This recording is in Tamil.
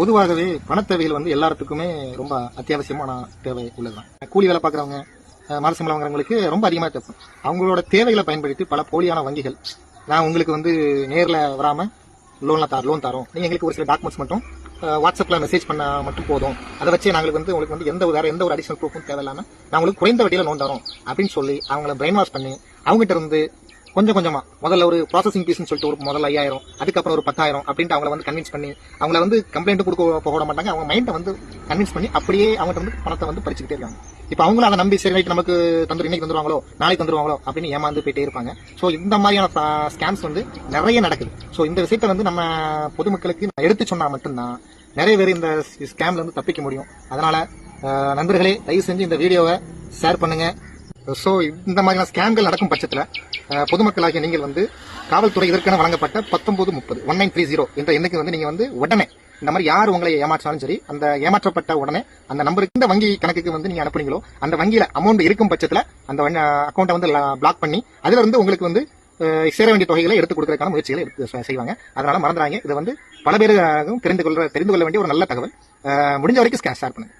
பொதுவாகவே பணத்தேவைகள் வந்து எல்லாத்துக்குமே ரொம்ப அத்தியாவசியமான தேவை உள்ளதுதான். கூலி வேலை பார்க்குறவங்க மாத சம்பளம் வாங்குறவங்களுக்கு ரொம்ப அதிகமாக தேவை. அவங்களோட தேவைகளை பயன்படுத்தி பல போலியான வங்கிகள் நான் உங்களுக்கு வந்து நேரில் வராமல் லோனில் தார் லோன் தரோம். நீங்கள் எங்களுக்கு ஒரு சில டாக்குமெண்ட்ஸ் மட்டும் வாட்ஸ்அப்பில் மெசேஜ் பண்ண மட்டும் போதும். அதை வச்சு நாங்களுக்கு வந்து உங்களுக்கு வந்து எந்த வேறு எந்த ஒரு அடிஷனல் ப்ரூஃபும் தேவையில்லாமல் நான் உங்களுக்கு குறைந்த வட்டியில் லோன் தரோம் அப்படின்னு சொல்லி அவங்கள பிரெயின் வாஷ் பண்ணி அவங்ககிட்ட இருந்து கொஞ்சம் கொஞ்சமா. முதல்ல ஒரு ப்ராசஸிங் ஃபீஸ்னு சொல்லிட்டு ஒரு முதல்ல ஐயாயிரம் அதுக்கப்புறம் ஒரு பத்தாயிரம் அப்படின்ட்டு அவங்கள வந்து கன்வின்ஸ் பண்ணி அவங்கள வந்து கம்ப்ளைண்ட் கொடுக்க போக மாட்டாங்க. அவங்க மைண்டை வந்து கன்வின்ஸ் பண்ணி அப்படியே அவங்ககிட்ட வந்து பணத்தை வந்து பறிச்சுக்கிட்டே இருக்காங்க. இப்போ அவங்களும் அதை நம்பி சரி ரைட் நமக்கு தந்துரு இன்னைக்கு தந்துருவாங்களோ நாளைக்கு தந்துருவாங்களோ அப்படின்னு ஏமாந்து போயிட்டே இருப்பாங்க. ஸோ இந்த மாதிரியான ஸ்கேம்ஸ் வந்து நிறைய நடக்குது. ஸோ இந்த விஷயத்தை வந்து நம்ம பொதுமக்களுக்கு எடுத்து சொன்னால் மட்டும்தான் நிறைய பேர் இந்த ஸ்கேம்ல இருந்து தப்பிக்க முடியும். அதனால நண்பர்களே தயவு செஞ்சு இந்த வீடியோவை ஷேர் பண்ணுங்க. ஸோ இந்த மாதிரியான ஸ்கேம்கள் நடக்கும் பட்சத்தில் பொதுமக்களாகிய நீங்கள் வந்து காவல்துறை இதற்கென வழங்கப்பட்ட பத்தொன்பது முப்பது ஒன் நைன் த்ரீ ஜீரோ என்ற எண்ணுக்கு வந்து நீங்கள் வந்து உடனே இந்த மாதிரி யார் உங்களை ஏமாற்றாலும் சரி அந்த ஏமாற்றப்பட்ட உடனே அந்த நம்பருக்கு இந்த வங்கி கணக்குக்கு வந்து நீங்கள் அனுப்புனீங்களோ அந்த வங்கியில் அமௌண்ட் இருக்கும் பட்சத்தில் அந்த அக்கௌண்ட்டை வந்து பிளாக் பண்ணி அதிலிருந்து உங்களுக்கு வந்து சேர வேண்டிய தொகைகளை எடுத்து கொடுக்கறதுக்கான முயற்சிகளை எடுத்து செய்வாங்க. அதனால மறந்துறாங்க இது வந்து பல பேருக்கும் தெரிந்து கொள்ள தெரிந்து கொள்ள வேண்டிய ஒரு நல்ல தகவல். முடிஞ்ச வரைக்கும் ஷேர் பண்ணுங்க.